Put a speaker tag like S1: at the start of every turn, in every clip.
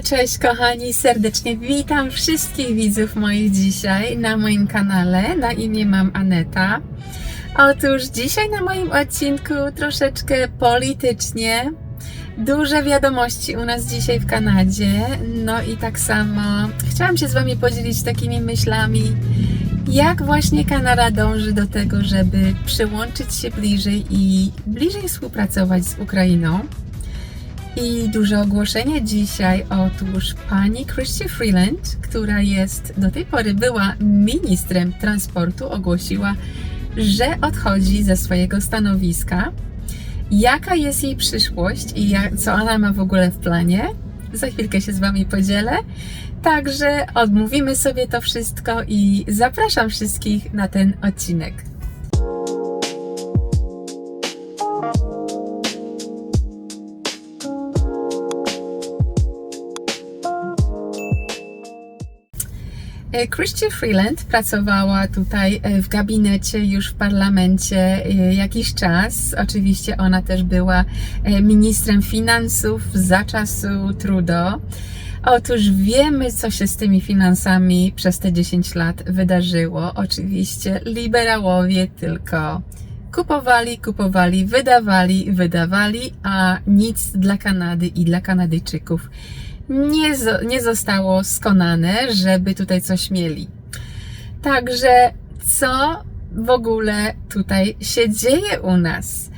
S1: Cześć kochani, serdecznie witam wszystkich widzów moich dzisiaj na moim kanale. Na imię mam Aneta. Otóż dzisiaj na moim odcinku troszeczkę politycznie. Duże wiadomości u nas dzisiaj w Kanadzie. No i tak samo chciałam się z Wami podzielić takimi myślami, jak właśnie Kanada dąży do tego, żeby przyłączyć się bliżej i bliżej współpracować z Ukrainą. I duże ogłoszenie dzisiaj. Otóż pani Christy Freeland, która jest do tej pory była ministrem transportu, ogłosiła, że odchodzi ze swojego stanowiska. Jaka jest jej przyszłość i jak, co ona ma w ogóle w planie? Za chwilkę się z Wami podzielę. Także odmówimy sobie to wszystko i zapraszam wszystkich na ten odcinek. Christy Freeland pracowała tutaj e, w gabinecie już w parlamencie e, jakiś czas. Oczywiście ona też była e, ministrem finansów za czasu Trudeau. Otóż wiemy, co się z tymi finansami przez te 10 lat wydarzyło. Oczywiście liberałowie tylko kupowali, kupowali, wydawali, wydawali, a nic dla Kanady i dla Kanadyjczyków nie, nie zostało skonane, żeby tutaj coś mieli. Także co w ogóle tutaj się dzieje u nas?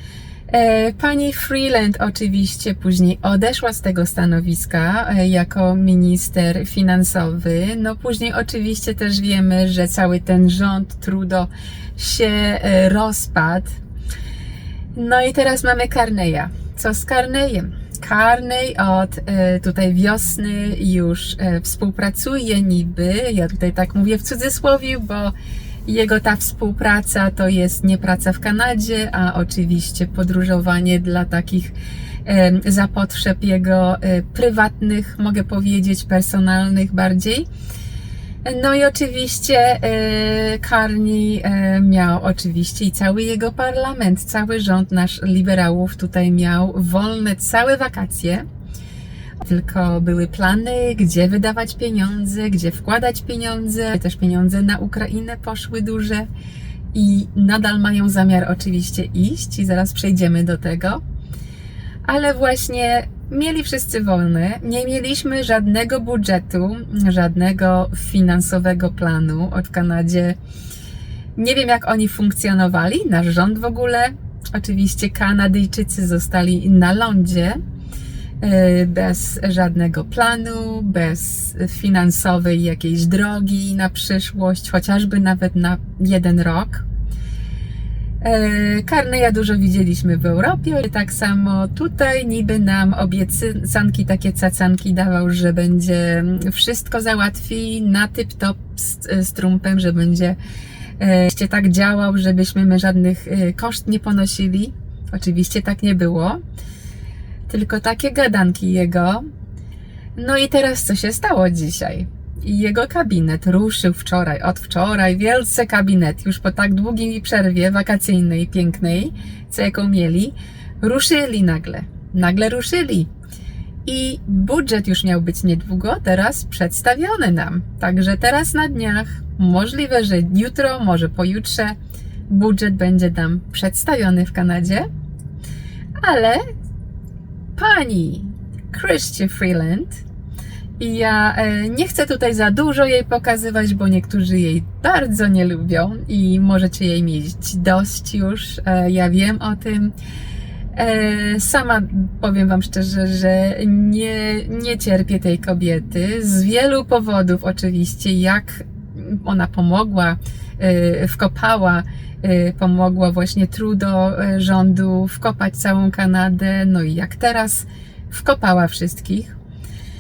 S1: E, Pani Freeland oczywiście później odeszła z tego stanowiska e, jako minister finansowy. No później oczywiście też wiemy, że cały ten rząd Trudeau się e, rozpadł. No i teraz mamy Carneya. Co z Carneyem? Carney od e, tutaj wiosny już e, współpracuje niby, ja tutaj tak mówię w cudzysłowie, bo jego ta współpraca to jest nie praca w Kanadzie, a oczywiście podróżowanie dla takich e, zapotrzeb jego e, prywatnych, mogę powiedzieć, personalnych bardziej. No i oczywiście e, Carney e, miał oczywiście i cały jego parlament, cały rząd nasz liberałów tutaj miał wolne całe wakacje. Tylko były plany, gdzie wydawać pieniądze, gdzie wkładać pieniądze. Też pieniądze na Ukrainę poszły duże i nadal mają zamiar oczywiście iść i zaraz przejdziemy do tego. Ale właśnie mieli wszyscy wolne, nie mieliśmy żadnego budżetu, żadnego finansowego planu od Kanadzie. Nie wiem, jak oni funkcjonowali, nasz rząd w ogóle. Oczywiście Kanadyjczycy zostali na lądzie e, bez żadnego planu, bez finansowej jakiejś drogi na przyszłość, chociażby nawet na jeden rok. E, Karneja dużo widzieliśmy w Europie, tak samo tutaj niby nam obiecanki, takie cacanki dawał, że będzie wszystko załatwi na typ-top z, z Trumpem, że będzie e, tak działał, żebyśmy my żadnych e, koszt nie ponosili. Oczywiście tak nie było, tylko takie gadanki jego. No i teraz co się stało dzisiaj? I jego kabinet ruszył wczoraj, od wczoraj, wielce kabinet, już po tak długiej przerwie wakacyjnej, pięknej, co jaką mieli, ruszyli nagle. Nagle ruszyli. I budżet już miał być niedługo teraz przedstawiony nam. Także teraz na dniach, możliwe, że jutro, może pojutrze, budżet będzie nam przedstawiony w Kanadzie. Ale pani Christy Freeland i ja e, nie chcę tutaj za dużo jej pokazywać, bo niektórzy jej bardzo nie lubią i możecie jej mieć dość już. E, ja wiem o tym. E, Sama powiem Wam szczerze, że nie, nie cierpię tej kobiety z wielu powodów, oczywiście, jak ona pomogła, wkopała, pomogła właśnie Trudeau e, rządu wkopać całą Kanadę, no i jak teraz wkopała wszystkich.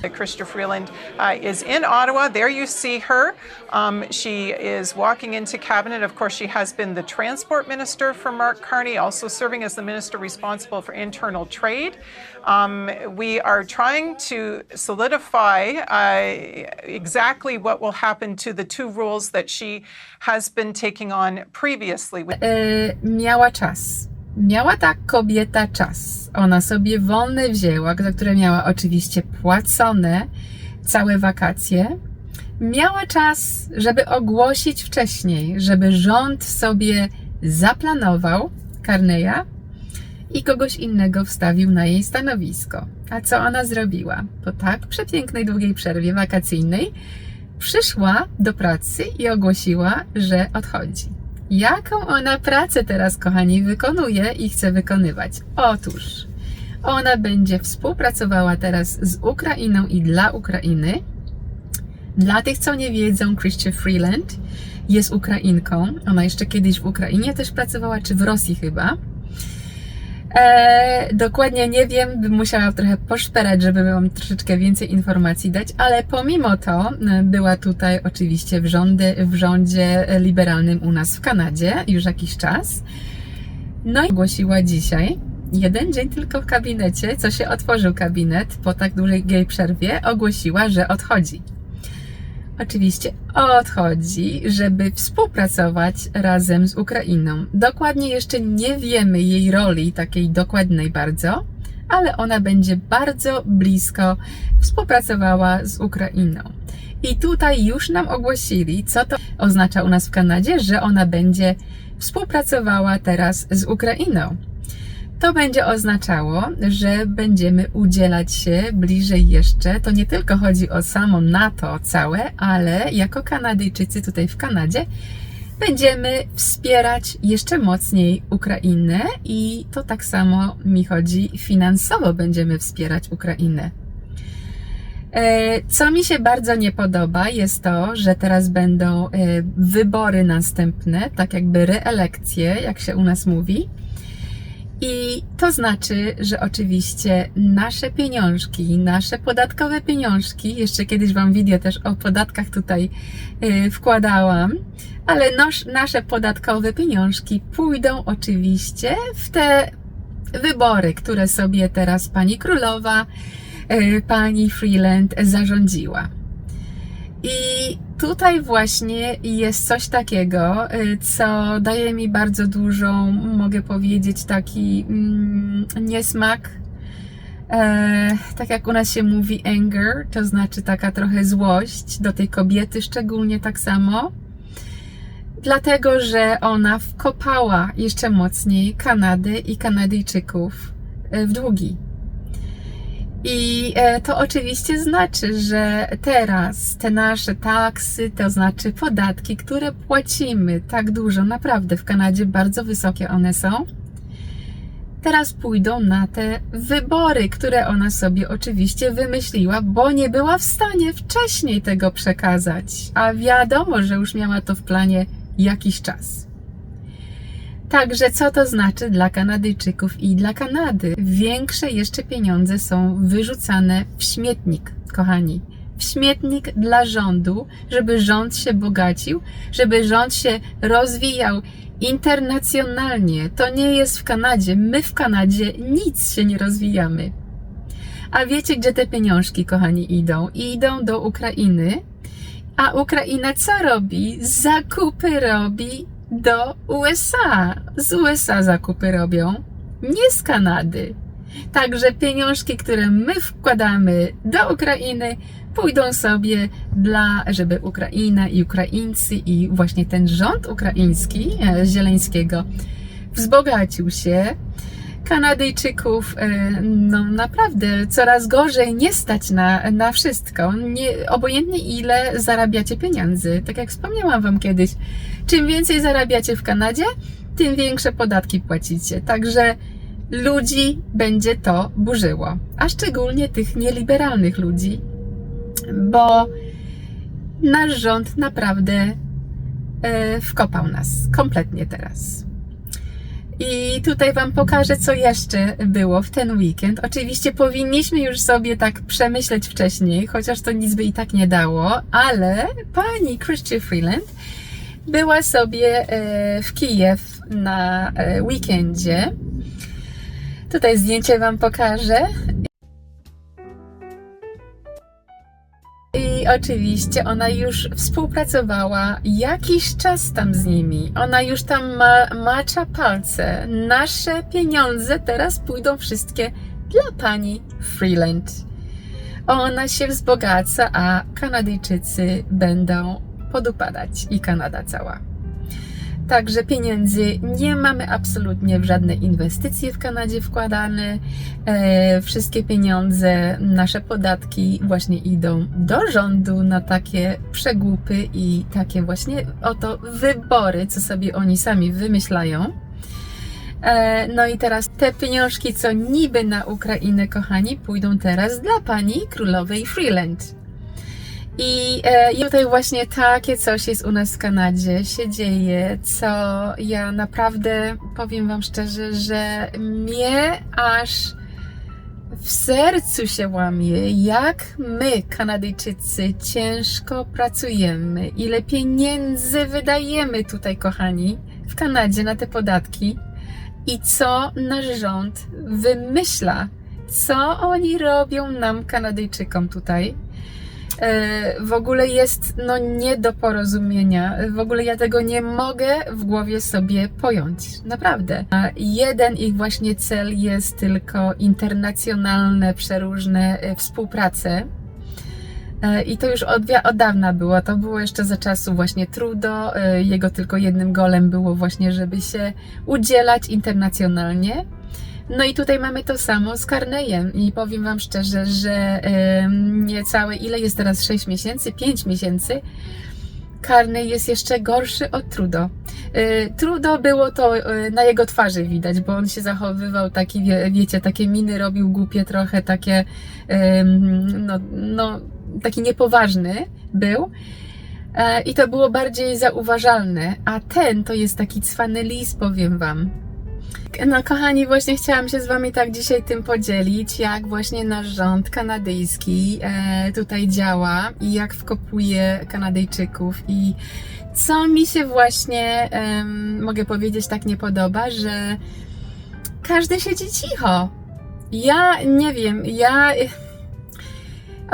S2: Krista Freeland uh, is in Ottawa. There you see her. Um, she is walking into cabinet. Of course, she has been the transport minister for Mark Carney, also serving as the minister responsible for internal trade. Um, we are trying to solidify uh, exactly what will happen to the two roles that she has been taking on previously.
S1: miała czas. Miała tak kobieta czas. Ona sobie wolne wzięła, za które miała oczywiście płacone całe wakacje. Miała czas, żeby ogłosić wcześniej, żeby rząd sobie zaplanował Karneja i kogoś innego wstawił na jej stanowisko. A co ona zrobiła? Po tak przepięknej, długiej przerwie wakacyjnej przyszła do pracy i ogłosiła, że odchodzi. Jaką ona pracę teraz, kochani, wykonuje i chce wykonywać? Otóż ona będzie współpracowała teraz z Ukrainą i dla Ukrainy. Dla tych, co nie wiedzą, Christian Freeland jest Ukrainką. Ona jeszcze kiedyś w Ukrainie też pracowała, czy w Rosji chyba. E, dokładnie nie wiem, bym musiała trochę poszperać, żeby Wam troszeczkę więcej informacji dać, ale pomimo to e, była tutaj oczywiście w, rządy, w rządzie liberalnym u nas w Kanadzie już jakiś czas. No i ogłosiła dzisiaj, jeden dzień tylko w kabinecie, co się otworzył kabinet po tak długiej przerwie, ogłosiła, że odchodzi. Oczywiście odchodzi, żeby współpracować razem z Ukrainą. Dokładnie jeszcze nie wiemy jej roli, takiej dokładnej bardzo, ale ona będzie bardzo blisko współpracowała z Ukrainą. I tutaj już nam ogłosili, co to oznacza u nas w Kanadzie, że ona będzie współpracowała teraz z Ukrainą. To będzie oznaczało, że będziemy udzielać się bliżej jeszcze. To nie tylko chodzi o samo NATO całe, ale jako Kanadyjczycy tutaj w Kanadzie będziemy wspierać jeszcze mocniej Ukrainę i to tak samo mi chodzi finansowo będziemy wspierać Ukrainę. E, Co mi się bardzo nie podoba, jest to, że teraz będą e, wybory następne, tak jakby reelekcje, jak się u nas mówi. I to znaczy, że oczywiście nasze pieniążki, nasze podatkowe pieniążki, jeszcze kiedyś Wam wideo też o podatkach tutaj y, wkładałam, ale nasze podatkowe pieniążki pójdą oczywiście w te wybory, które sobie teraz pani królowa, y, pani Freeland zarządziła. I tutaj właśnie jest coś takiego, y, co daje mi bardzo dużą, mogę powiedzieć, taki mm, niesmak. E, tak jak u nas się mówi anger, to znaczy taka trochę złość do tej kobiety, szczególnie tak samo. Dlatego, że ona wkopała jeszcze mocniej Kanadę i Kanadyjczyków e, w długi. I e, to oczywiście znaczy, że teraz te nasze taksy, to znaczy podatki, które płacimy tak dużo, naprawdę w Kanadzie bardzo wysokie one są, teraz pójdą na te wybory, które ona sobie oczywiście wymyśliła, bo nie była w stanie wcześniej tego przekazać. A wiadomo, że już miała to w planie jakiś czas. Także co to znaczy dla Kanadyjczyków i dla Kanady? Większe jeszcze pieniądze są wyrzucane w śmietnik, kochani. W śmietnik dla rządu, żeby rząd się bogacił, żeby rząd się rozwijał internacjonalnie. To nie jest w Kanadzie. My w Kanadzie nic się nie rozwijamy. A wiecie, gdzie te pieniążki, kochani, idą? Idą do Ukrainy. A Ukraina co robi? Zakupy robi do USA. Z USA zakupy robią, nie z Kanady. Także pieniążki, które my wkładamy do Ukrainy, pójdą sobie dla, żeby Ukraina i Ukraińcy i właśnie ten rząd ukraiński, e, Zieleńskiego, wzbogacił się. Kanadyjczyków e, no naprawdę coraz gorzej nie stać na, na wszystko. Nie, obojętnie ile zarabiacie pieniędzy. Tak jak wspomniałam Wam kiedyś, czym więcej zarabiacie w Kanadzie, tym większe podatki płacicie. Także ludzi będzie to burzyło. A szczególnie tych nieliberalnych ludzi, bo nasz rząd naprawdę e, wkopał nas kompletnie teraz. I tutaj Wam pokażę, co jeszcze było w ten weekend. Oczywiście powinniśmy już sobie tak przemyśleć wcześniej, chociaż to nic by i tak nie dało, ale pani Christian Freeland była sobie e, w Kijew na e, weekendzie. Tutaj zdjęcie Wam pokażę. I oczywiście ona już współpracowała jakiś czas tam z nimi. Ona już tam ma, macza palce. Nasze pieniądze teraz pójdą wszystkie dla pani Freeland. Ona się wzbogaca, a Kanadyjczycy będą podupadać i Kanada cała. Także pieniędzy nie mamy absolutnie w żadne inwestycje w Kanadzie wkładane. E, wszystkie pieniądze, nasze podatki właśnie idą do rządu na takie przegłupy i takie właśnie oto wybory, co sobie oni sami wymyślają. E, No i teraz te pieniążki, co niby na Ukrainę, kochani, pójdą teraz dla pani królowej Freeland. I e, i tutaj właśnie takie coś jest u nas w Kanadzie, się dzieje, co ja naprawdę powiem Wam szczerze, że mnie aż w sercu się łamie, jak my, Kanadyjczycy, ciężko pracujemy, ile pieniędzy wydajemy tutaj, kochani, w Kanadzie na te podatki i co nasz rząd wymyśla, co oni robią nam, Kanadyjczykom tutaj. E, w ogóle jest no nie do porozumienia. W ogóle ja tego nie mogę w głowie sobie pojąć. Naprawdę. A jeden ich właśnie cel jest tylko internacjonalne, przeróżne e, współprace. E, I to już od, od dawna było. To było jeszcze za czasu właśnie Trudeau. E, Jego tylko jednym golem było właśnie, żeby się udzielać internacjonalnie. No i tutaj mamy to samo z Carneyem i powiem Wam szczerze, że niecałe, ile jest teraz 6 miesięcy? 5 miesięcy. Carney jest jeszcze gorszy od Trudeau. Y, Trudeau było to y, na jego twarzy widać, bo on się zachowywał taki, wie, wiecie, takie miny robił głupie trochę, takie no, no, taki niepoważny był. E, I to było bardziej zauważalne, a ten to jest taki cwany lis, powiem Wam. No kochani, właśnie chciałam się z Wami tak dzisiaj tym podzielić, jak właśnie nasz rząd kanadyjski e, tutaj działa i jak wkopuje Kanadyjczyków i co mi się właśnie, em, mogę powiedzieć, tak nie podoba, że każdy siedzi cicho. Ja nie wiem, ja...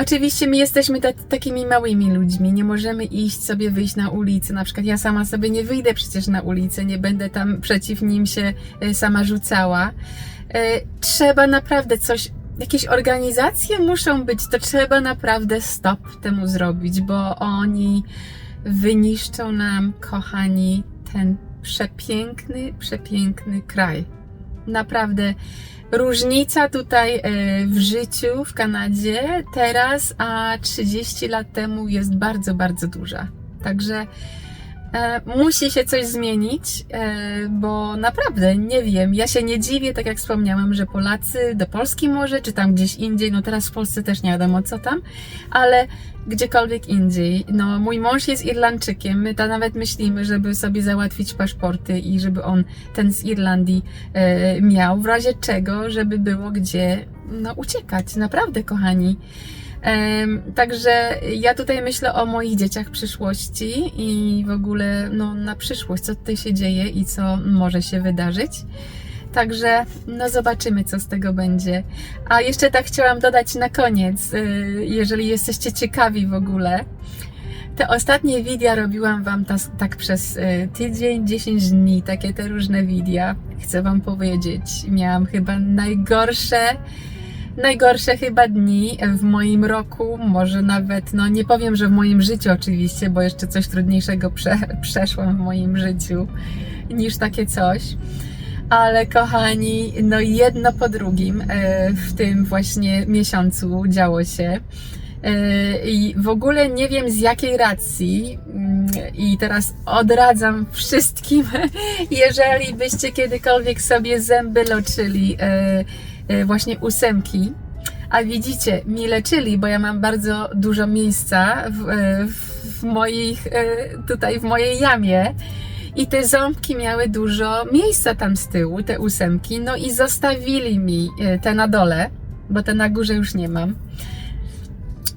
S1: Oczywiście my jesteśmy ta, takimi małymi ludźmi, nie możemy iść sobie wyjść na ulicę. Na przykład ja sama sobie nie wyjdę przecież na ulicę, nie będę tam przeciw nim się e, sama rzucała. E, Trzeba naprawdę coś, jakieś organizacje muszą być, to trzeba naprawdę stop temu zrobić, bo oni wyniszczą nam, kochani, ten przepiękny, przepiękny kraj. Naprawdę różnica tutaj e, w życiu w Kanadzie teraz, a 30 lat temu jest bardzo, bardzo duża. Także e, musi się coś zmienić, e, bo naprawdę nie wiem. Ja się nie dziwię, tak jak wspomniałam, że Polacy do Polski może, czy tam gdzieś indziej, no teraz w Polsce też nie wiadomo co tam, ale gdziekolwiek indziej. No, mój mąż jest Irlandczykiem, my to nawet myślimy, żeby sobie załatwić paszporty i żeby on ten z Irlandii e, miał, w razie czego, żeby było gdzie no, uciekać. Naprawdę, kochani. Także ja tutaj myślę o moich dzieciach przyszłości i w ogóle no, na przyszłość, co tutaj się dzieje i co może się wydarzyć. Także no zobaczymy, co z tego będzie. A jeszcze tak chciałam dodać na koniec, y, jeżeli jesteście ciekawi w ogóle. Te ostatnie wideo robiłam Wam tas, tak przez y, tydzień, 10 dni, takie te różne wideo. Chcę Wam powiedzieć, miałam chyba najgorsze, najgorsze chyba dni w moim roku, może nawet, no nie powiem, że w moim życiu oczywiście, bo jeszcze coś trudniejszego prze, przeszłam w moim życiu niż takie coś. Ale kochani, no jedno po drugim e, w tym właśnie miesiącu działo się. E, I w ogóle nie wiem z jakiej racji, mm, i teraz odradzam wszystkim, jeżeli byście kiedykolwiek sobie zęby leczyli, e, e, właśnie ósemki, a widzicie, mi leczyli, bo ja mam bardzo dużo miejsca w, e, w moich, e, tutaj w mojej jamie. I te ząbki miały dużo miejsca tam z tyłu, te ósemki, no i zostawili mi te na dole, bo te na górze już nie mam.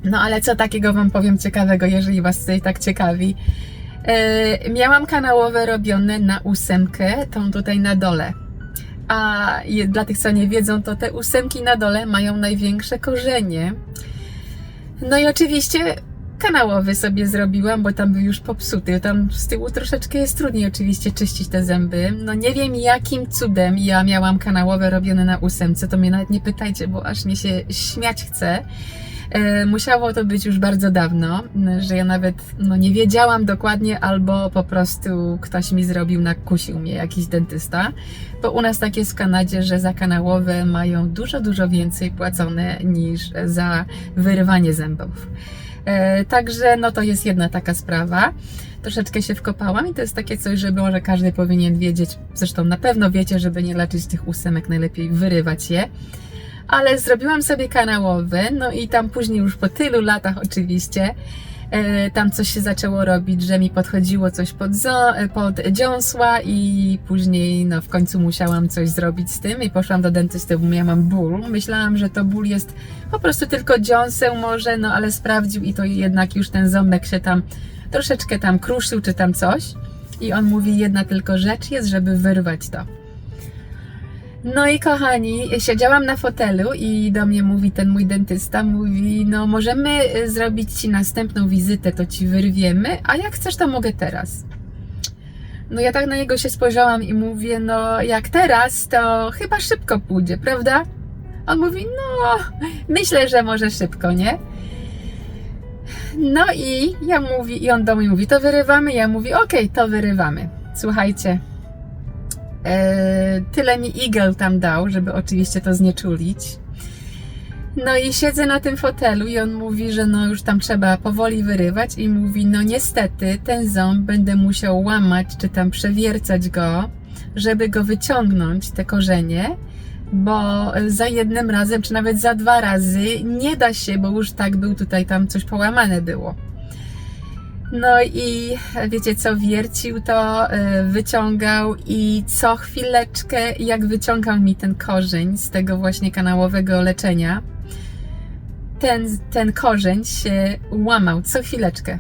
S1: No ale co takiego Wam powiem ciekawego, jeżeli Was tutaj tak ciekawi. Miałam kanałowe robione na ósemkę, tą tutaj na dole. A dla tych, co nie wiedzą, to te ósemki na dole mają największe korzenie. No i oczywiście kanałowy sobie zrobiłam, bo tam był już popsuty. Tam z tyłu troszeczkę jest trudniej oczywiście czyścić te zęby. No nie wiem jakim cudem ja miałam kanałowe robione na ósemce, to mnie nawet nie pytajcie, bo aż mi się śmiać chce. E, Musiało to być już bardzo dawno, że ja nawet no, nie wiedziałam dokładnie, albo po prostu ktoś mi zrobił, nakusił mnie jakiś dentysta. Bo u nas tak jest w Kanadzie, że za kanałowe mają dużo, dużo więcej płacone niż za wyrywanie zębów. E, Także no to jest jedna taka sprawa. Troszeczkę się wkopałam i to jest takie coś, że może każdy powinien wiedzieć. Zresztą na pewno wiecie, żeby nie leczyć tych ósemek, najlepiej wyrywać je ale zrobiłam sobie kanałowy, no i tam później już po tylu latach oczywiście, e, tam coś się zaczęło robić, że mi podchodziło coś pod, zo- pod dziąsła i później no w końcu musiałam coś zrobić z tym i poszłam do dentysty, bo miałam ból. Myślałam, że to ból jest po prostu tylko dziąseł może, no ale sprawdził i to jednak już ten ząbek się tam troszeczkę tam kruszył czy tam coś. I on mówi, jedna tylko rzecz jest, żeby wyrwać to. No i kochani, siedziałam na fotelu i do mnie mówi ten mój dentysta, mówi, no możemy y, zrobić Ci następną wizytę, to Ci wyrwiemy, a jak chcesz, to mogę teraz. No ja tak na niego się spojrzałam i mówię, no jak teraz, to chyba szybko pójdzie, prawda? On mówi, no myślę, że może szybko, nie? No i ja mówię, i on do mnie mówi, to wyrywamy, ja mówię, okej, to wyrywamy. Słuchajcie, tyle mi igel tam dał, żeby oczywiście to znieczulić. No i siedzę na tym fotelu i on mówi, że no już tam trzeba powoli wyrywać i mówi, no niestety ten ząb będę musiał łamać czy tam przewiercać go, żeby go wyciągnąć, te korzenie, bo za jednym razem, czy nawet za dwa razy nie da się, bo już tak był tutaj, tam coś połamane było. No i wiecie co, wiercił to, y, wyciągał i co chwileczkę, jak wyciągał mi ten korzeń z tego właśnie kanałowego leczenia, ten, ten korzeń się łamał co chwileczkę.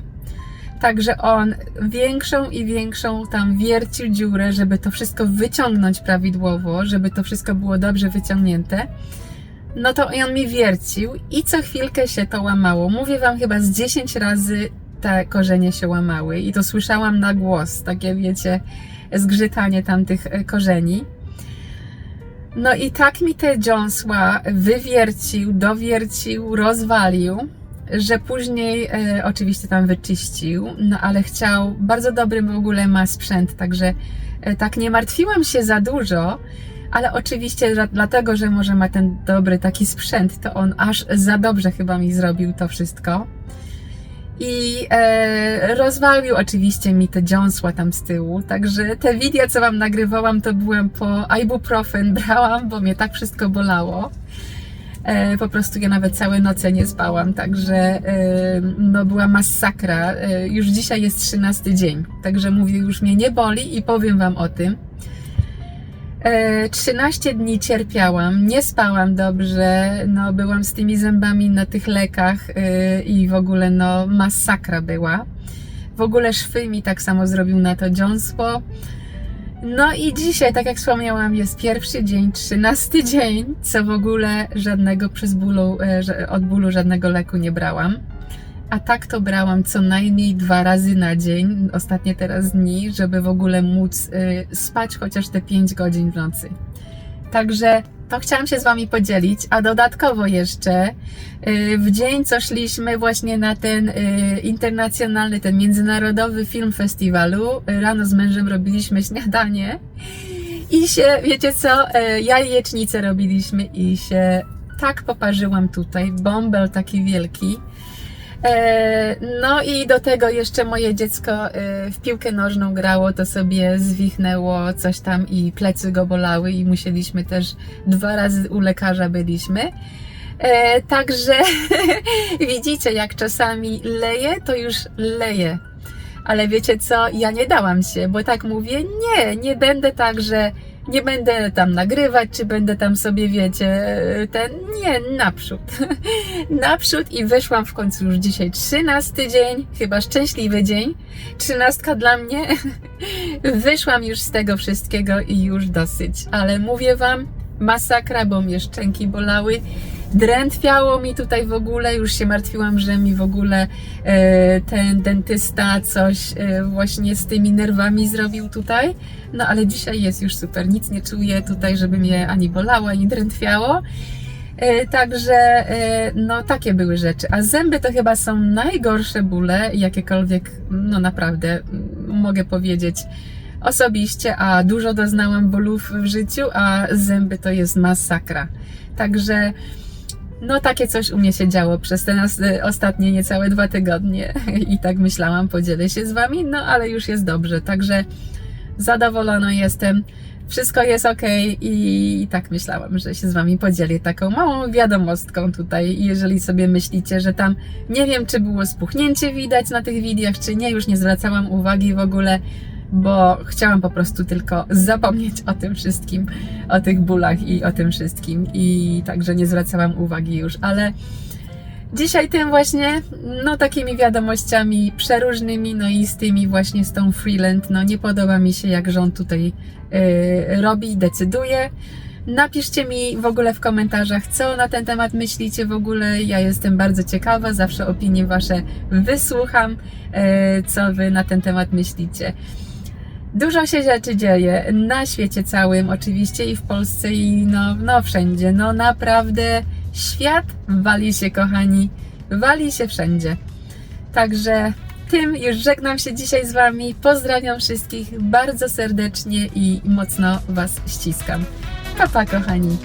S1: Także on większą i większą tam wiercił dziurę, żeby to wszystko wyciągnąć prawidłowo, żeby to wszystko było dobrze wyciągnięte. No to on mi wiercił i co chwilkę się to łamało. Mówię wam chyba z 10 razy te korzenie się łamały i to słyszałam na głos, takie wiecie, zgrzytanie tamtych e, korzeni. No i tak mi te dziąsła wywiercił, dowiercił, rozwalił, że później e, oczywiście tam wyczyścił, no ale chciał, bardzo dobry w ogóle ma sprzęt, także e, tak nie martwiłam się za dużo, ale oczywiście dlatego, że może ma ten dobry taki sprzęt, to on aż za dobrze chyba mi zrobił to wszystko. I e, rozwalił oczywiście mi te dziąsła tam z tyłu, także te wideo, co wam nagrywałam, to byłem po ibuprofen brałam, bo mnie tak wszystko bolało. E, po prostu ja nawet całe noce nie spałam, także e, no była masakra. E, już dzisiaj jest 13 dzień, także mówię, już mnie nie boli i powiem wam o tym. E, 13 dni cierpiałam, nie spałam dobrze, no byłam z tymi zębami na tych lekach e, i w ogóle no masakra była. W ogóle szwy mi tak samo zrobił na to dziąsło. No i dzisiaj, tak jak wspomniałam, jest pierwszy dzień, 13 dzień, co w ogóle żadnego przez bólu, e, od bólu żadnego leku nie brałam. A tak to brałam co najmniej dwa razy na dzień, ostatnie teraz dni, żeby w ogóle móc y, spać chociaż te 5 godzin w nocy. Także to chciałam się z Wami podzielić, a dodatkowo jeszcze y, w dzień, co szliśmy właśnie na ten y, internacjonalny, ten międzynarodowy film festiwalu, rano z mężem robiliśmy śniadanie i się, wiecie co, jajecznicę robiliśmy i się tak poparzyłam tutaj, bąbel taki wielki. E, No i do tego jeszcze moje dziecko e, w piłkę nożną grało, to sobie zwichnęło coś tam i plecy go bolały i musieliśmy też dwa razy u lekarza byliśmy. E, Także widzicie, jak czasami leje, to już leje. Ale wiecie co, ja nie dałam się, bo tak mówię, nie, nie będę tak, że nie będę tam nagrywać, czy będę tam sobie, wiecie, ten, nie, naprzód. naprzód i wyszłam w końcu już dzisiaj 13 dzień, chyba szczęśliwy dzień, trzynastka dla mnie. Wyszłam już z tego wszystkiego i już dosyć, ale mówię Wam, masakra, bo mnie szczęki bolały. Drętwiało mi tutaj w ogóle, już się martwiłam, że mi w ogóle e, ten dentysta coś e, właśnie z tymi nerwami zrobił tutaj. No ale dzisiaj jest już super, nic nie czuję tutaj, żeby mnie ani bolało, ani drętwiało. E, Także no takie były rzeczy. A zęby to chyba są najgorsze bóle, jakiekolwiek, no naprawdę mogę powiedzieć osobiście, a dużo doznałam bólów w życiu, a zęby to jest masakra. Także no takie coś u mnie się działo przez te e, ostatnie niecałe dwa tygodnie i tak myślałam, podzielę się z Wami, no ale już jest dobrze, także zadowolona jestem. Wszystko jest ok i tak myślałam, że się z Wami podzielę taką małą wiadomostką tutaj. Jeżeli sobie myślicie, że tam nie wiem, czy było spuchnięcie widać na tych wideo, czy nie, już nie zwracałam uwagi w ogóle, bo chciałam po prostu tylko zapomnieć o tym wszystkim, o tych bólach i o tym wszystkim. I także nie zwracałam uwagi już, ale dzisiaj tym właśnie, no takimi wiadomościami przeróżnymi, no i z tymi właśnie z tą Freeland, no nie podoba mi się jak rząd tutaj yy, robi, decyduje. Napiszcie mi w ogóle w komentarzach, co na ten temat myślicie w ogóle. Ja jestem bardzo ciekawa, zawsze opinie Wasze wysłucham, yy, co Wy na ten temat myślicie. Dużo się rzeczy dzieje na świecie całym, oczywiście i w Polsce, i no, no wszędzie. No naprawdę świat wali się, kochani, wali się wszędzie. Także tym już żegnam się dzisiaj z Wami. Pozdrawiam wszystkich bardzo serdecznie i mocno Was ściskam. Pa, pa, kochani.